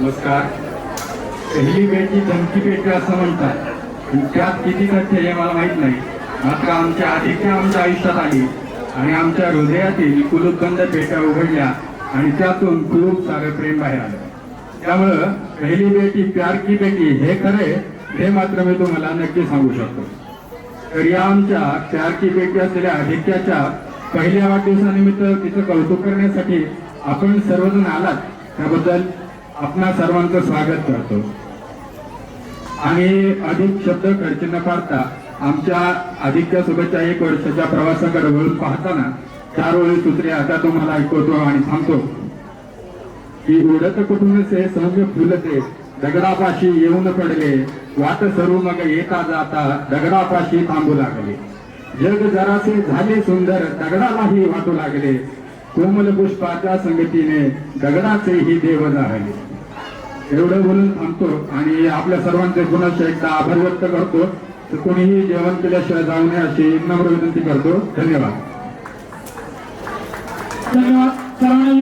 नमस्कार. पहिली पेटी धमकी पेटी असं म्हणतात. त्यात किती तथ्य हे मला माहीत नाही. मात्र आमच्या आधीच्या आमच्या आयुष्यात आली आणि आमच्या हृदयातील कुलूपबंद पेट्या उघडल्या आणि त्यातून खूप सारं प्रेम बाहेर आलं. त्यामुळं पहिली बेटी प्यार की बेटी हे खरे हे मात्र मी तुम्हाला नक्की सांगू शकतो. तर या आमच्या प्यार की बेटी असलेल्या अधिक्याच्या पहिल्या वाढदिवसानिमित्त तिचं कौतुक करण्यासाठी आपण सर्वजण आलात. त्याबद्दल आपणा सर्वांचं स्वागत करतो. आणि अधिक शब्द खर्ची न पाडता आमच्या अधिकच्या सोबतच्या एक वर्षाच्या प्रवासाकडे वळून पाहताना चार ओळी सूत्रे आता तुम्हाला ऐकवतो आणि सांगतो. की उडत कुठून सौम्य फुलते दगडापाशी येऊन पडले. वाट सरू मग येता जाता दगडापाशी थांबू लागले. जग जरासे झाले सुंदर दगडालाही वाटू लागले. कोमलपुष्पाच्या पुष्पाच्या संगतीने दगडाचेही देव जाहले एवढं बोलून थांबतो आणि आपल्या सर्वांचे पुन्हा एकदा आभार व्यक्त करतो. तर कोणीही जेवण केल्याशिवाय जाऊ नये अशी नम्र विनंती करतो. धन्यवाद. धन्यवाद. सर्वांना